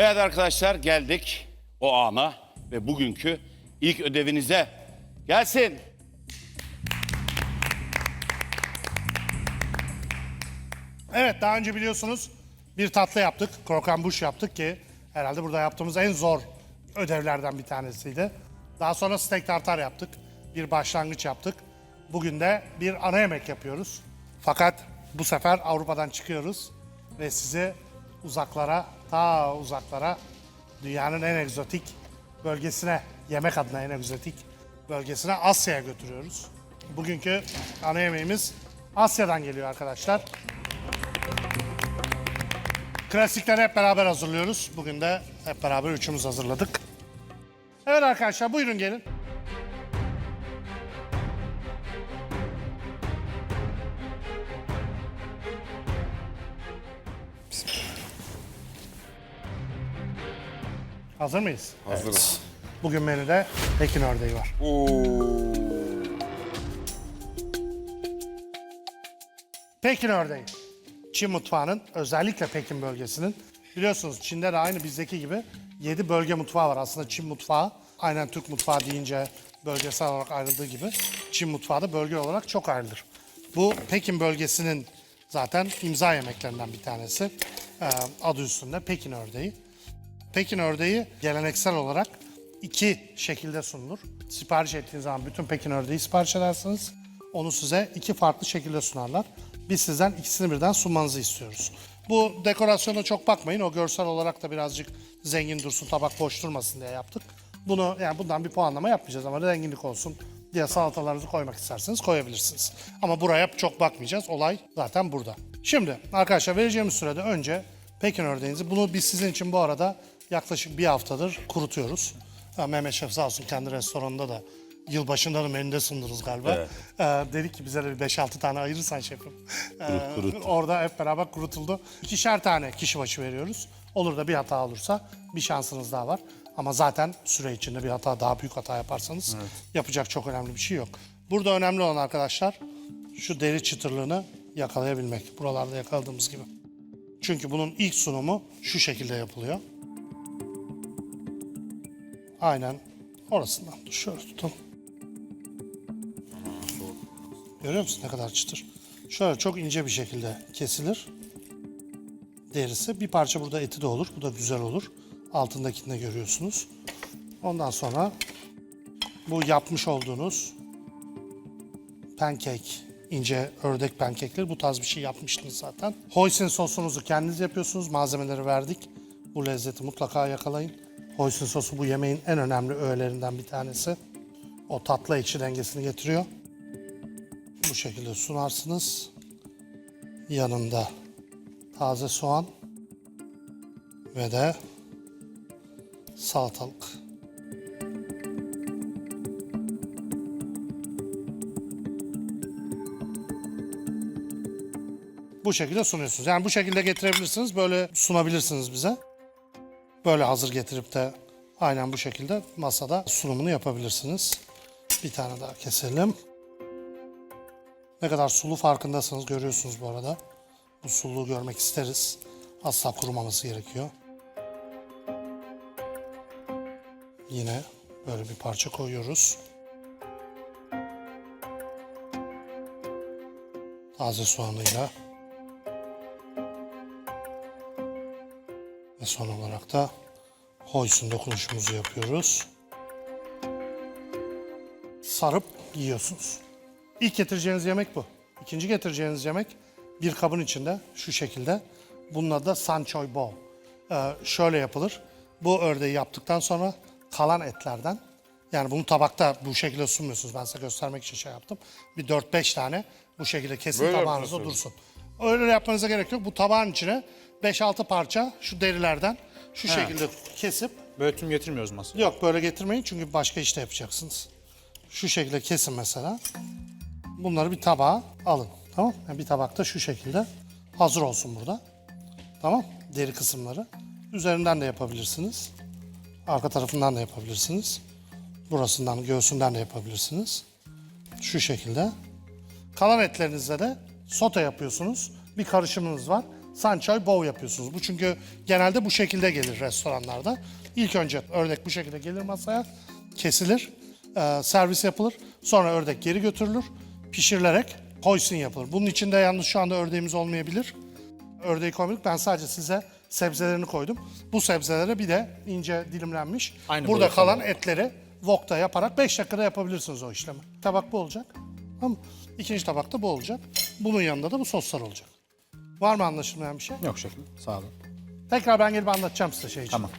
Evet arkadaşlar geldik o ana ve bugünkü ilk ödevinize. Gelsin. Evet daha önce biliyorsunuz bir tatlı yaptık. Krokan buş yaptık ki herhalde burada yaptığımız en zor ödevlerden bir tanesiydi. Daha sonra steak tartar yaptık. Bir başlangıç yaptık. Bugün de bir ana yemek yapıyoruz. Fakat bu sefer Avrupa'dan çıkıyoruz ve sizi uzaklara, ta uzaklara dünyanın en egzotik bölgesine, yemek adına en egzotik bölgesine Asya'ya götürüyoruz. Bugünkü ana yemeğimiz Asya'dan geliyor arkadaşlar. Klasikleri hep beraber hazırlıyoruz. Bugün de hep beraber üçümüz hazırladık. Evet arkadaşlar buyurun gelin. Hazır mıyız? Hazırız. Bugün menüde Pekin ördeği var. Pekin ördeği. Çin mutfağının özellikle Pekin bölgesinin biliyorsunuz Çin'de de aynı bizdeki gibi 7 bölge mutfağı var. Aslında Çin mutfağı aynen Türk mutfağı deyince bölgesel olarak ayrıldığı gibi Çin mutfağı da bölge olarak çok ayrılır. Bu Pekin bölgesinin zaten imza yemeklerinden bir tanesi. Ee, adı üstünde Pekin ördeği. Pekin ördeği geleneksel olarak iki şekilde sunulur. Sipariş ettiğiniz zaman bütün Pekin ördeği sipariş edersiniz. Onu size iki farklı şekilde sunarlar. Biz sizden ikisini birden sunmanızı istiyoruz. Bu dekorasyona çok bakmayın. O görsel olarak da birazcık zengin dursun, tabak boş durmasın diye yaptık. Bunu yani bundan bir puanlama yapmayacağız ama zenginlik olsun diye salatalarınızı koymak isterseniz koyabilirsiniz. Ama buraya çok bakmayacağız. Olay zaten burada. Şimdi arkadaşlar vereceğimiz sürede önce Pekin ördeğinizi bunu biz sizin için bu arada yaklaşık bir haftadır kurutuyoruz. Mehmet Şef sağ olsun kendi restoranında da yılbaşında da menüde sundunuz galiba. Ee, dedik ki bize de bir 5-6 tane ayırırsan şefim. Ee, Orada hep beraber kurutuldu. İkişer tane kişi başı veriyoruz. Olur da bir hata olursa bir şansınız daha var. Ama zaten süre içinde bir hata, daha büyük hata yaparsanız yapacak çok önemli bir şey yok. Burada önemli olan arkadaşlar şu deri çıtırlığını yakalayabilmek. Buralarda yakaladığımız gibi. Çünkü bunun ilk sunumu şu şekilde yapılıyor. Aynen orasından. Dur şöyle tutalım. Görüyor musun ne kadar çıtır? Şöyle çok ince bir şekilde kesilir. Derisi. Bir parça burada eti de olur. Bu da güzel olur. Altındakini de görüyorsunuz. Ondan sonra bu yapmış olduğunuz pancake, ince ördek pancake'leri bu tarz bir şey yapmıştınız zaten. Hoisin sosunuzu kendiniz yapıyorsunuz. Malzemeleri verdik. Bu lezzeti mutlaka yakalayın. Hoisin sosu bu yemeğin en önemli öğelerinden bir tanesi. O tatlı ekşi dengesini getiriyor. Bu şekilde sunarsınız. Yanında taze soğan ve de salatalık. Bu şekilde sunuyorsunuz. Yani bu şekilde getirebilirsiniz, böyle sunabilirsiniz bize. Böyle hazır getirip de aynen bu şekilde masada sunumunu yapabilirsiniz. Bir tane daha keselim. Ne kadar sulu farkındasınız görüyorsunuz bu arada. Bu suluğu görmek isteriz. Asla kurumaması gerekiyor. Yine böyle bir parça koyuyoruz. Taze soğanıyla. Son olarak da hoysun dokunuşumuzu yapıyoruz. Sarıp yiyorsunuz. İlk getireceğiniz yemek bu. İkinci getireceğiniz yemek bir kabın içinde şu şekilde. Bunun adı da sanchoy bo. Ee, şöyle yapılır. Bu ördeği yaptıktan sonra kalan etlerden yani bunu tabakta bu şekilde sunmuyorsunuz. Ben size göstermek için şey yaptım. Bir 4-5 tane bu şekilde kesin Böyle tabağınızda yapıyorsunuz. dursun. Öyle yapmanıza gerek yok. Bu tabağın içine 5-6 parça şu derilerden şu şekilde kesip Böyle tüm getirmiyoruz masaya. Yok böyle getirmeyin çünkü başka işte yapacaksınız. Şu şekilde kesin mesela. Bunları bir tabağa alın. Tamam Yani bir tabakta şu şekilde hazır olsun burada. Tamam Deri kısımları. Üzerinden de yapabilirsiniz. Arka tarafından da yapabilirsiniz. Burasından, göğsünden de yapabilirsiniz. Şu şekilde. Kalan etlerinizle de sote yapıyorsunuz. Bir karışımınız var. Sanchoy bow yapıyorsunuz. Bu çünkü genelde bu şekilde gelir restoranlarda. İlk önce ördek bu şekilde gelir masaya, kesilir, e, servis yapılır. Sonra ördek geri götürülür, pişirilerek hoisin yapılır. Bunun içinde yalnız şu anda ördeğimiz olmayabilir. Ördeği koymadık. Ben sadece size sebzelerini koydum. Bu sebzelere bir de ince dilimlenmiş. Aynı Burada boyutta kalan etleri wokta yaparak 5 dakikada yapabilirsiniz o işlemi. Tabak bu olacak. Tamam mı? İkinci tabakta bu olacak. Bunun yanında da bu soslar olacak. Var mı anlaşılmayan bir şey? Yok şefim. Sağ olun. Tekrar ben gelip anlatacağım size şey için. Tamam.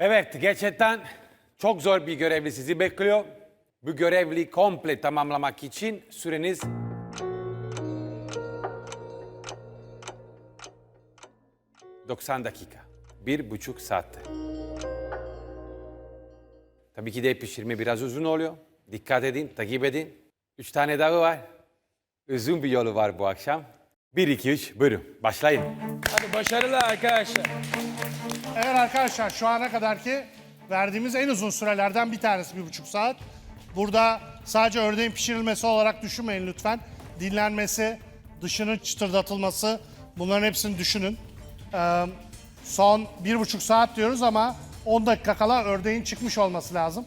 Evet, gerçekten çok zor bir görevli sizi bekliyor. Bu görevli komple tamamlamak için süreniz 90 dakika. Bir buçuk saatte. Tabii ki de pişirme biraz uzun oluyor. Dikkat edin, takip edin. Üç tane dağı var. Uzun bir yolu var bu akşam. Bir, iki, üç, buyurun. Başlayın. Hadi başarılar arkadaşlar. Evet arkadaşlar şu ana kadarki verdiğimiz en uzun sürelerden bir tanesi bir buçuk saat. Burada sadece ördeğin pişirilmesi olarak düşünmeyin lütfen. Dinlenmesi, dışının çıtırdatılması bunların hepsini düşünün. Ee, son bir buçuk saat diyoruz ama 10 dakika kala ördeğin çıkmış olması lazım.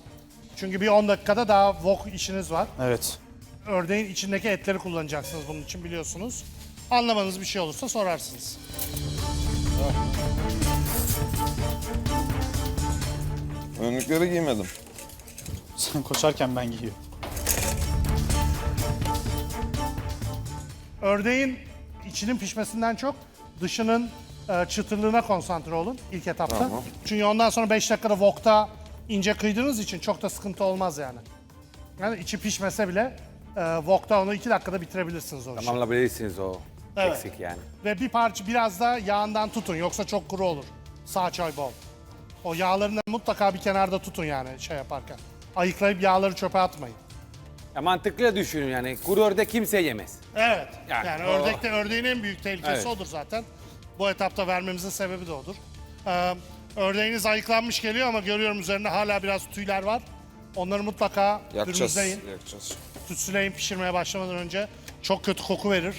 Çünkü bir 10 dakikada daha wok işiniz var. Evet. Ördeğin içindeki etleri kullanacaksınız bunun için biliyorsunuz. Anlamanız bir şey olursa sorarsınız. Önlükleri giymedim. Sen koşarken ben giyiyorum. Ördeğin içinin pişmesinden çok dışının e, çıtırlığına konsantre olun ilk etapta. Tamam. Çünkü ondan sonra 5 dakikada wokta ince kıydığınız için çok da sıkıntı olmaz yani. Yani içi pişmese bile e, wokta onu 2 dakikada bitirebilirsiniz o işi. Tamamlayabilirsiniz o Evet. eksik yani. Ve bir parça biraz da yağından tutun yoksa çok kuru olur. Sağ çay bol. O yağlarını mutlaka bir kenarda tutun yani şey yaparken. Ayıklayıp yağları çöpe atmayın. Ya mantıklı düşünün yani kuru ördek kimse yemez. Evet. Yani Yani, o- ördekte ördeğin en büyük tehlikesi Evet. odur zaten. Bu etapta vermemizin sebebi de odur. Ee, ördeğiniz ayıklanmış geliyor ama görüyorum üzerinde hala biraz tüyler var. Onları mutlaka Yakacağız. Yakacağız. Tütsüleyin pişirmeye başlamadan önce. Çok kötü koku verir.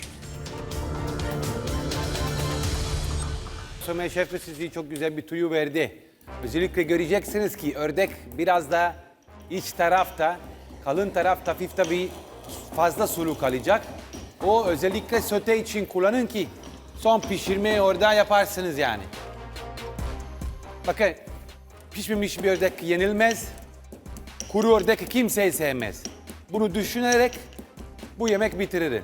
Somer Şef sizi çok güzel bir tüyü verdi. Özellikle göreceksiniz ki ördek biraz da iç tarafta, kalın tarafta hafif tabii fazla sulu kalacak. O özellikle sote için kullanın ki son pişirmeyi orada yaparsınız yani. Bakın pişmemiş bir ördek yenilmez. Kuru ördek kimse sevmez. Bunu düşünerek bu yemek bitirilir.